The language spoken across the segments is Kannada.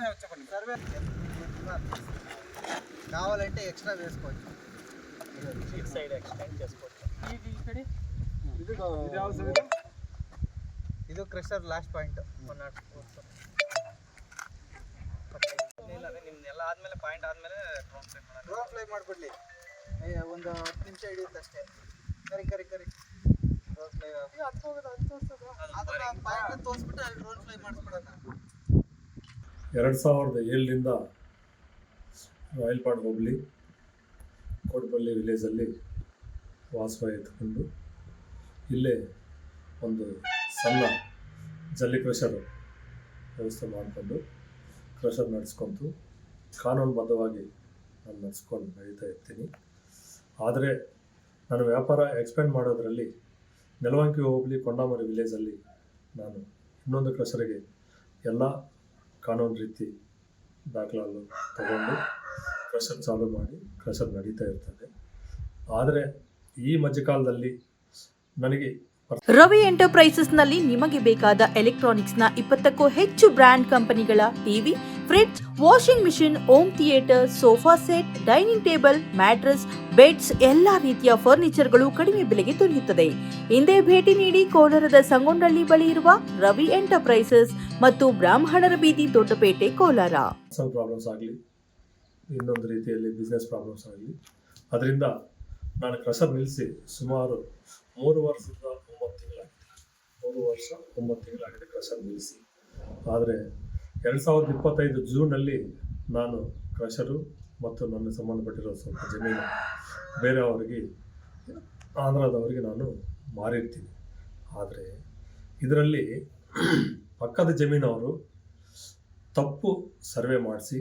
సర్వే కావాలంటే ఎక్స్ట్రా వేసుకోవచ్చు ఇటు సైడ్ ఎక్స్టెండ్ చేసుకోవచ్చు ಇದು crusher last point one not ಇಲ್ಲ ಅದೇ ನಿಮ್ದು ಎಲ್ಲ ಆದ್ಮೇಲೆ ಪಾಯಿಂಟ್ ಆದ್ಮೇಲೆ ಡ್ರೋನ್ ಫ್ಲೈ ಮಾಡೋದು ಡ್ರೋನ್ ಫ್ಲೈ ಮಾಡಿಬಿಡ್ಲಿ ಒಂದು ಹತ್ತು ನಿಮಿಷ ಹಿಡಿಯುತ್ತೆ ಅಷ್ಟೇ ಕರಿ ಕರಿ ಕರಿ ಡ್ರೋನ್ ಫ್ಲೈ ಅದನ್ನ ಪಾಯಿಂಟ್ ತೋರಿಸ್ಬಿಟ್ಟು ಅಲ್ಲಿ ಡ್ರೋನ್ ಫ್ಲೈ ಮಾಡಿಸ್ಬಿಡೋಣ ಎರಡು ಸಾವಿರದ ಏಳರಿಂದ ರಾಯಲ್ಪಾಡ್ ಹೋಬಳಿ ಕೋಟಪಲ್ಲಿ ವಿಲೇಜಲ್ಲಿ ವಾಸವ ಎತ್ಕೊಂಡು ಇಲ್ಲೇ ಒಂದು ಸಣ್ಣ ಜಲ್ಲಿ ಕ್ರಷರ್ ವ್ಯವಸ್ಥೆ ಮಾಡಿಕೊಂಡು ಕ್ರಷರ್ ನಡೆಸ್ಕೊಂತು. ಕಾನೂನುಬದ್ಧವಾಗಿ ನಾನು ನಡೆಸ್ಕೊಂಡು ನಡೀತಾ ಇರ್ತೀನಿ. ಆದರೆ ನಾನು ವ್ಯಾಪಾರ ಎಕ್ಸ್ಪೆಂಡ್ ಮಾಡೋದರಲ್ಲಿ ನೆಲವಂಕಿ ಹೋಬಳಿ, ಕೊಂಡಾಮರಿ ವಿಲೇಜಲ್ಲಿ ನಾನು ಇನ್ನೊಂದು ಕ್ರಷರಿಗೆ ಎಲ್ಲ ಕಾನೂನು ರೀತಿ ದಾಖಲಾಲು ತಗೊಂಡು ಕ್ರಷರ್ ಚಾಲು ಮಾಡಿ ಕ್ರಷರ್ ನಡೀತಾ ಇರ್ತದೆ. ಆದರೆ ಈ ಮಧ್ಯಕಾಲದಲ್ಲಿ ನನಗೆ ರವಿ ಎಂಟರ್ಪ್ರೈಸಸ್ನಲ್ಲಿ ನಿಮಗೆ ಬೇಕಾದ ಎಲೆಕ್ಟ್ರಾನಿಕ್ಸ್ನ ಇಪ್ಪತ್ತಕ್ಕೂ ಹೆಚ್ಚು ಬ್ರ್ಯಾಂಡ್ ಕಂಪನಿಗಳ TV fridge washing machine home theatre sofa set dining table mattress beds ಎಲ್ಲಾ ರೀತಿಯ ಫರ್ನಿಚರ್ಗಳು ಕಡಿಮೆ ಬೆಲೆಗೆ ದೊರೆಯುತ್ತದೆ. ಹಿಂದೆ ಭೇಟಿ ನೀಡಿ ಕೋಲಾರದ ಸಂಗೊಂಡಳ್ಳಿ ಬಳಿ ಇರುವ ರವಿ ಎಂಟರ್ಪ್ರೈಸಸ್ ಮತ್ತು ಬ್ರಾಹ್ಮಣರ ಬೀದಿ ದೊಡ್ಡಪೇಟೆ, ಕೋಲಾರ. ಪ್ರಾಬ್ಲಮ್ಸ್ ಆಗಲಿ, ಇನ್ನೊಂದು ರೀತಿಯಲ್ಲಿ ಬಿಸ್ನೆಸ್ ಪ್ರಾಬ್ಲಮ್ಸ್ ಆಗಲಿ. ಅದರಿಂದ ನಾನು ಕಸ ನಿಲ್ಲಿಸಿ ಸುಮಾರು ಮೂರು ವರ್ಷದ ಒಂಬತ್ತು ತಿಂಗಳಾಗಿದೆ. ಮೂರು ವರ್ಷ ಒಂಬತ್ತು ತಿಂಗಳಾಗಿದೆ ಕಸ ನಿಲ್ಲಿಸಿ. ಆದರೆ ಎರಡು ಸಾವಿರದ ಇಪ್ಪತ್ತೈದು ಜೂನಲ್ಲಿ ನಾನು ಕ್ರಷರು ಮತ್ತು ನನ್ನ ಸಂಬಂಧಪಟ್ಟಿರೋ ಸ್ವಲ್ಪ ಜಮೀನು ಬೇರೆಯವರಿಗೆ, ಆಂಧ್ರದವರಿಗೆ ನಾನು ಮಾರಿರ್ತೀನಿ. ಆದರೆ ಇದರಲ್ಲಿ ಪಕ್ಕದ ಜಮೀನವರು ತಪ್ಪು ಸರ್ವೆ ಮಾಡಿಸಿ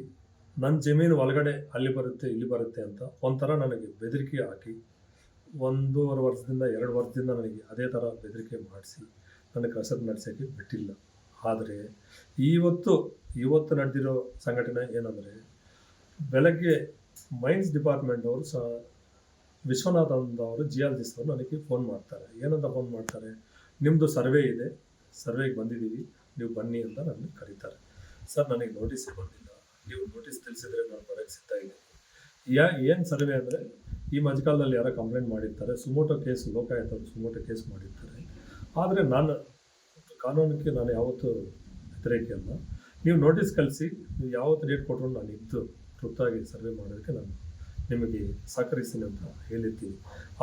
ನನ್ನ ಜಮೀನು ಒಳಗಡೆ ಅಲ್ಲಿ ಬರುತ್ತೆ, ಇಲ್ಲಿ ಬರುತ್ತೆ ಅಂತ ಒಂಥರ ನನಗೆ ಬೆದರಿಕೆ ಹಾಕಿ, ಒಂದೂವರೆ ವರ್ಷದಿಂದ, ಎರಡು ವರ್ಷದಿಂದ ನನಗೆ ಅದೇ ಥರ ಬೆದರಿಕೆ ಮಾಡಿಸಿ ನನಗೆ ಕಸರು ನಡೆಸೋಕ್ಕೆ ಬಿಟ್ಟಿಲ್ಲ. ಆದರೆ ಇವತ್ತು ಇವತ್ತು ನಡೆದಿರೋ ಸಂಘಟನೆ ಏನಂದರೆ, ಬೆಳಗ್ಗೆ ಮೈನ್ಸ್ ಡಿಪಾರ್ಟ್ಮೆಂಟ್ ಅವರು ಸಹ ವಿಶ್ವನಾಥ್ ಅವರು ಜಿಯಾಲಜಿಸ್ಟ್ ಅವರು ನನಗೆ ಫೋನ್ ಮಾಡ್ತಾರೆ. ಏನಂತ ಫೋನ್ ಮಾಡ್ತಾರೆ? ನಿಮ್ಮದು ಸರ್ವೆ ಇದೆ ಸರ್ವೆಗೆ ಬಂದಿದ್ದೀವಿ, ನೀವು ಬನ್ನಿ ಅಂತ ನನಗೆ ಕರೀತಾರೆ. ಸರ್, ನನಗೆ ನೋಟಿಸ್ ಬಂದಿಲ್ಲ. ನೀವು ನೋಟಿಸ್ ತಿಳಿಸಿದ್ರೆ ನಾನು ಬರೋಕ್ಕೆ ಸಿಗ್ತಾ ಇದ್ದೀನಿ. ಯಾ, ಏನು ಸರ್ವೆ ಅಂದರೆ, ಈ ಮಧ್ಯಕಾಲದಲ್ಲಿ ಯಾರೋ ಕಂಪ್ಲೇಂಟ್ ಮಾಡಿರ್ತಾರೆ, suo motu case Lokayukta suo motu case ಮಾಡಿರ್ತಾರೆ. ಆದರೆ ನಾನು ಕಾನೂನಕ್ಕೆ ನಾನು ಯಾವತ್ತೂ ವ್ಯತಿರೇಕ ಅಲ್ಲ. ನೀವು ನೋಟಿಸ್ ಕಲಿಸಿ ನೀವು ಯಾವತ್ತು ಡೇಟ್ ಕೊಟ್ಟರು ನಾನು ಇದ್ದು ತೃಪ್ತಾಗಿ ಸರ್ವೆ ಮಾಡೋದಕ್ಕೆ ನಾನು ನಿಮಗೆ ಸಹಕರಿಸ್ತೀನಿ ಅಂತ ಹೇಳಿದ್ದೀನಿ.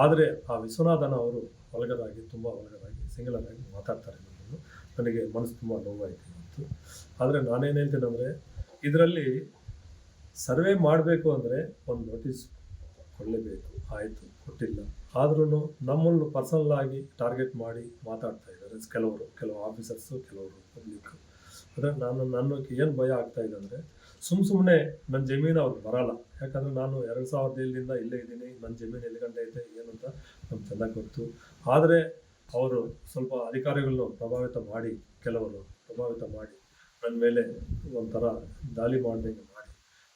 ಆದರೆ ಆ ವಿಶ್ವನಾಥನ ಅವರು ಒಲಗದಾಗಿ ತುಂಬ ಒಲಗದಾಗಿ ಸಿಂಗಲರ್ ಮಾತಾಡ್ತಾರೆ ನನ್ನನ್ನು ನನಗೆ ಮನಸ್ಸು ತುಂಬ ನೋವಾಯಿತು ಇವತ್ತು. ಆದರೆ ನಾನೇನು ಹೇಳ್ತೀನಿ ಅಂದರೆ, ಇದರಲ್ಲಿ ಸರ್ವೆ ಮಾಡಬೇಕು ಅಂದರೆ ಒಂದು ನೋಟಿಸ್ ಕೊಡಲೇಬೇಕು. ಆಯಿತು, ಕೊಟ್ಟಿಲ್ಲ. ಆದ್ರೂ ನಮ್ಮನ್ನು ಪರ್ಸನಲ್ ಆಗಿ ಟಾರ್ಗೆಟ್ ಮಾಡಿ ಮಾತಾಡ್ತಾ ಇದ್ದಾರೆ. ಕೆಲವರು, ಕೆಲವು ಆಫೀಸರ್ಸು ಕೆಲವರು ಪಬ್ಲಿಕ್ ಅಂದರೆ ನಾನು ನನ್ನ ಏನು ಭಯ ಆಗ್ತಾ ಇದೆ ಅಂದರೆ ಸುಮ್ಮ ಸುಮ್ಮನೆ ನನ್ನ ಜಮೀನು ಅವ್ರಿಗೆ ಬರಲ್ಲ. ಯಾಕಂದರೆ ನಾನು ಎರಡು ಸಾವಿರದ ಏಳರಿಂದ ಇಲ್ಲೇ ಇದ್ದೀನಿ. ನನ್ನ ಜಮೀನು ಎಲ್ಲಿ ಗಂಟೆ ಏನು ಅಂತ ನಮ್ಗೆ ಚೆನ್ನಾಗಿ ಗೊತ್ತು. ಆದರೆ ಅವರು ಸ್ವಲ್ಪ ಅಧಿಕಾರಿಗಳನ್ನು ಪ್ರಭಾವಿತ ಮಾಡಿ ಕೆಲವರು ಪ್ರಭಾವಿತ ಮಾಡಿ ನನ್ನ ಮೇಲೆ ಒಂಥರ ದಾಳಿ ಮಾಡಿದಂಗೆ ಮಾಡಿ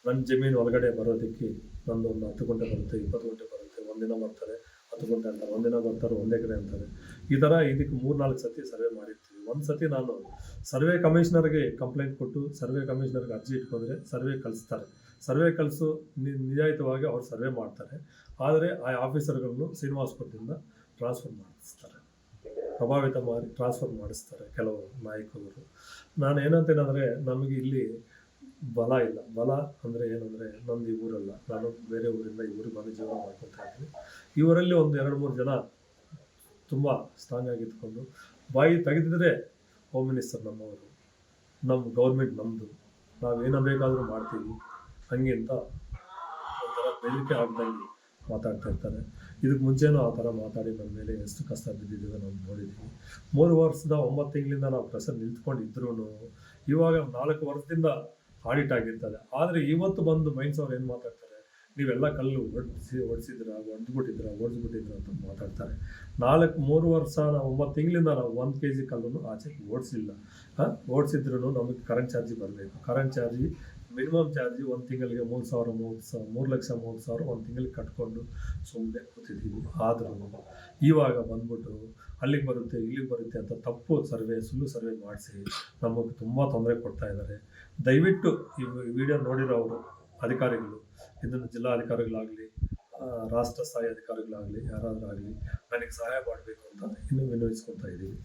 ನನ್ನ ಜಮೀನು ಒಳಗಡೆ ಬರೋದಕ್ಕೆ ನಂದು ಒಂದು ಹತ್ತು ಗಂಟೆ ಬರುತ್ತೆ, ಇಪ್ಪತ್ತು ಗಂಟೆ ಬರುತ್ತೆ ಒಂದಿನ ಬರ್ತಾರೆ, ಹತ್ತು ಗಂಟೆ ಅಂತಾರೆ ಒಂದಿನ ಬರ್ತಾರೆ, ಒಂದೇ ಕಡೆ ಅಂತಾರೆ. ಈ ಥರ ಇದಕ್ಕೆ ಮೂರು ನಾಲ್ಕು ಸತಿ ಸರ್ವೆ ಮಾಡಿರ್ತೀವಿ. ಒಂದು ಸತಿ ನಾನು ಸರ್ವೆ ಕಮಿಷನರ್ಗೆ ಕಂಪ್ಲೇಂಟ್ ಕೊಟ್ಟು ಸರ್ವೆ ಕಮಿಷನರ್ಗೆ ಅರ್ಜಿ ಇಟ್ಕೊಂಡ್ರೆ ಸರ್ವೆ ಕಲಿಸ್ತಾರೆ ಸರ್ವೆ ಕಲಿಸು ನಿಜಾಯಿತವಾಗಿ ಅವ್ರು ಸರ್ವೆ ಮಾಡ್ತಾರೆ. ಆದರೆ ಆ ಆಫೀಸರ್ಗಳನ್ನು ಶ್ರೀನಿವಾಸ್ ಕೊಟ್ಟಿಂದ ಟ್ರಾನ್ಸ್ಫರ್ ಮಾಡಿಸ್ತಾರೆ. ಪ್ರಭಾವಿತ ಮಾಡಿ ಟ್ರಾನ್ಸ್ಫರ್ ಮಾಡಿಸ್ತಾರೆ ಕೆಲವು ನಾಯಕರು. ನಾನು ಏನಂತೇನೆಂದರೆ ನಮಗೆ ಇಲ್ಲಿ ಬಲ ಇಲ್ಲ. ಬಲ ಅಂದರೆ ಏನಂದರೆ ನಂದು ಈ ಊರಲ್ಲ. ನಾನು ಬೇರೆ ಊರಿಂದ ಈ ಊರಿಗೆ ಬಂದು ಜೀವನ ಮಾಡ್ಕೊತಾ ಇದ್ದೀನಿ. ಇವರಲ್ಲಿ ಒಂದು ಎರಡು ಮೂರು ಜನ ತುಂಬ ಸ್ಟ್ರಾಂಗ್ ಆಗಿದ್ದುಕೊಂಡು ಬಾಯಿ ತೆಗೆದಿದ್ರೆ ಹೋಮ್ ಮಿನಿಸ್ಟರ್ ನಮ್ಮವರು ನಮ್ಮ ಗೌರ್ಮೆಂಟ್ ನಮ್ಮದು ನಾವು ಏನೋ ಬೇಕಾದರೂ ಮಾಡ್ತೀವಿ. ಹಂಗೆ ಅಂತ ಒಂಥರ ಬೆದರಿಕೆ ಆಗ್ದಂಗೆ ಮಾತಾಡ್ತಾ ಇರ್ತಾರೆ. ಇದಕ್ಕೆ ಮುಂಚೆನೂ ಆ ಥರ ಮಾತಾಡಿ ನಮ್ಮ ಮೇಲೆ ಎಷ್ಟು ಕಷ್ಟ ಬಿದ್ದಿದ್ದೀವಿ ನಾವು ನೋಡಿದ್ದೀವಿ ಮೂರು ವರ್ಷದ ಒಂಬತ್ತು ತಿಂಗಳಿಂದ ನಾವು ಪ್ರೆಸರ್ ನಿಂತ್ಕೊಂಡಿದ್ರು ಇವಾಗ ನಾಲ್ಕು ವರ್ಷದಿಂದ ಆಡಿಟ್ ಆಗಿರ್ತಾರೆ. ಆದರೆ ಇವತ್ತು ಬಂದು ಮೈನ್ಸ್ ಅವ್ರು ಏನು ಮಾತಾಡ್ತಾರೆ? ನೀವೆಲ್ಲ ಕಲ್ಲು ಒಡಿಸಿ ಒಡಿಸಿದ್ರ ಹೊಡೆದ್ಬಿಟ್ಟಿದ್ರ ಹೊಡೆದ್ಬಿಟ್ಟಿದ್ರ ಅಂತ ಮಾತಾಡ್ತಾರೆ. ನಾಲ್ಕು, ಮೂರು ವರ್ಷ ನಾವು ಒಂಬತ್ತು ತಿಂಗಳಿಂದ ನಾವು ಒಂದು ಕೆ ಜಿ ಕಲ್ಲನ್ನು ಆಚೆ ಓಡಿಸಿಲ್ಲ. ಹಾಂ? ಓಡಿಸಿದ್ರು ನಮಗೆ ಕರೆಂಟ್ ಚಾರ್ಜಿ ಬರಬೇಕು. ಕರೆಂಟ್ ಚಾರ್ಜಿ ಮಿನಿಮಮ್ ಚಾರ್ಜ್ ಒಂದು ತಿಂಗಳಿಗೆ ಮೂರು ಸಾವಿರ ಮೂರು ಸಾವಿರ ಮೂರು ಲಕ್ಷ, ಮೂರು ಸಾವಿರ ಒಂದು ತಿಂಗಳಿಗೆ ಕಟ್ಕೊಂಡು ಸುಮ್ಮನೆ ಕೂತಿದ್ದೀವಿ ಆದರೂ ಇವಾಗ ಬಂದ್ಬಿಟ್ಟು ಅಲ್ಲಿಗೆ ಬರುತ್ತೆ, ಇಲ್ಲಿಗೆ ಬರುತ್ತೆ ಅಂತ ತಪ್ಪು ಸರ್ವೆ, ಸುಳ್ಳು ಸರ್ವೆ ಮಾಡಿಸಿ ನಮಗೆ ತುಂಬ ತೊಂದರೆ ಕೊಡ್ತಾ ಇದ್ದಾರೆ ದಯವಿಟ್ಟು ಈ ವಿಡಿಯೋ ನೋಡಿರೋರು ಅಧಿಕಾರಿಗಳು, ಇದನ್ನು ಜಿಲ್ಲಾಧಿಕಾರಿಗಳಾಗಲಿ ರಾಷ್ಟ್ರ ಸ್ಥಾಯಿ ಅಧಿಕಾರಿಗಳಾಗಲಿ, ಯಾರಾದರೂ ಆಗಲಿ, ನನಗೆ ಸಹಾಯ ಮಾಡಬೇಕು ಅಂತ ಇನ್ನೂ ವಿನವಿಸ್ಕೊತಾ ಇದ್ದೀವಿ